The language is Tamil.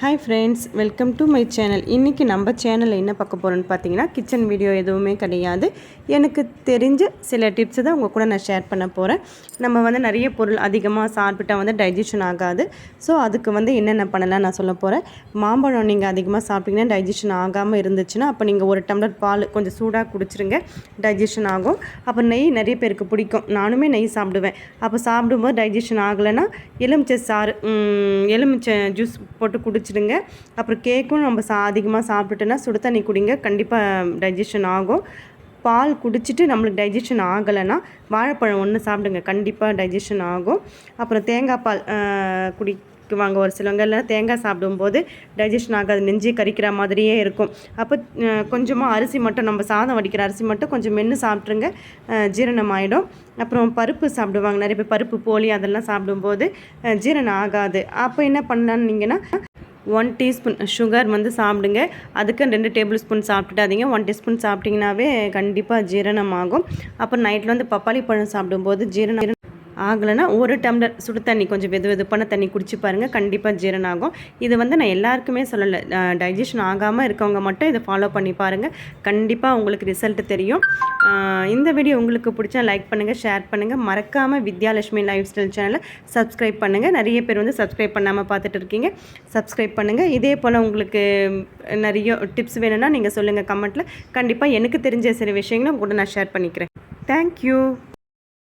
Hi friends welcome to my channel இன்றைக்கி நம்ம சேனலில் என்ன பார்க்க போகிறோன்னு பார்த்தீங்கன்னா கிச்சன் வீடியோ எதுவுமே கிடையாது. எனக்கு தெரிஞ்ச சில டிப்ஸ் தான் உங்கள் கூட நான் ஷேர் பண்ண போகிறேன் நம்ம வந்து நிறைய பொருள் அதிகமாக சாப்பிட்டா வந்து டைஜஷன் ஆகாது. ஸோ அதுக்கு வந்து என்னென்ன பண்ணலாம் நான் சொல்ல போகிறேன் மாம்பழம் நீங்கள் அதிகமாக சாப்பிட்டீங்கன்னா டைஜஷன் ஆகாமல் இருந்துச்சுன்னா அப்போ நீங்கள் ஒரு டம்ளர் பால் கொஞ்சம் சூடாக குடிச்சிருங்க டைஜஷன் ஆகும். அப்போ நெய் நிறைய பேருக்கு பிடிக்கும். நானுமே நெய் சாப்பிடுவேன். அப்போ சாப்பிடும்போது டைஜஷன் ஆகலைன்னா எலுமிச்சை சாறு எலுமிச்சை ஜூஸ் போட்டு குடிச்சிடுங்க அப்புறம் கேக்கும் நம்ம சா அதிகமாக சாப்பிட்டுட்டோன்னா சுடு தண்ணி குடிங்க. கண்டிப்பாக டைஜஷன் ஆகும். பால் குடிச்சிட்டு நம்மளுக்கு டைஜஷன் ஆகலைன்னா வாழைப்பழம் ஒன்று சாப்பிடுங்க. கண்டிப்பாக டைஜஷன் ஆகும். அப்புறம் தேங்காய் பால் குடி குடிக்குவாங்க ஒரு சிலவங்க. இல்லை தேங்காய் சாப்பிடும்போது டைஜஷன் ஆகாது. நெஞ்சு கரிக்கிற மாதிரியே இருக்கும். அப்போ கொஞ்சமாக அரிசி மட்டும் நம்ம சாதம் வடிக்கிற அரிசி மட்டும் கொஞ்சம் மென்று சாப்பிட்ருங்க ஜீரணம் ஆகிடும் அப்புறம் பருப்பு சாப்பிடுவாங்க. நிறைய பேர் பருப்பு போலி அதெல்லாம் சாப்பிடும்போது ஜீரணம் ஆகாது. அப்போ என்ன பண்ணலான்னீங்கன்னா ஒன் டீஸ்பூன் சுகர் வந்து சாப்பிடுங்க. அதுக்கு ரெண்டு டேபிள் ஸ்பூன் சாப்பிட்டுட்டாதீங்க ஒன் டீஸ்பூன் சாப்பிட்டிங்கனாவே கண்டிப்பாக ஜீரணம் ஆகும். அப்புறம் நைட்டில் வந்து பப்பாளி பழம் சாப்பிடும்போது ஜீரணம் ஆகலைன்னா ஒரு டம்ளர் சுடு தண்ணி கொஞ்சம் வெது வெதுப்பான தண்ணி குடிச்சு பாருங்கள் கண்டிப்பாக ஜீரணம் ஆகும் இது வந்து நான் எல்லாருக்குமே சொல்லலை. டைஜஷன் ஆகாமல் இருக்கவங்க மட்டும் இதை ஃபாலோ பண்ணி பாருங்கள் கண்டிப்பாக உங்களுக்கு ரிசல்ட் தெரியும். இந்த வீடியோ உங்களுக்கு பிடிச்சா லைக் பண்ணுங்கள் ஷேர் பண்ணுங்கள் மறக்காமல் வித்யாலட்சுமி லைஃப் ஸ்டைல் சேனலை சப்ஸ்கிரைப் பண்ணுங்கள் நிறைய பேர் வந்து சப்ஸ்கிரைப் பண்ணாமல் பார்த்துட்டு இருக்கீங்க. சப்ஸ்கிரைப் பண்ணுங்கள் இதே போல் உங்களுக்கு நிறைய டிப்ஸ் வேணும்னா நீங்கள் சொல்லுங்கள் கமெண்ட்டில் கண்டிப்பாக எனக்கு தெரிஞ்ச சில விஷயங்களும் கூட நான் ஷேர் பண்ணிக்கிறேன். தேங்க்யூ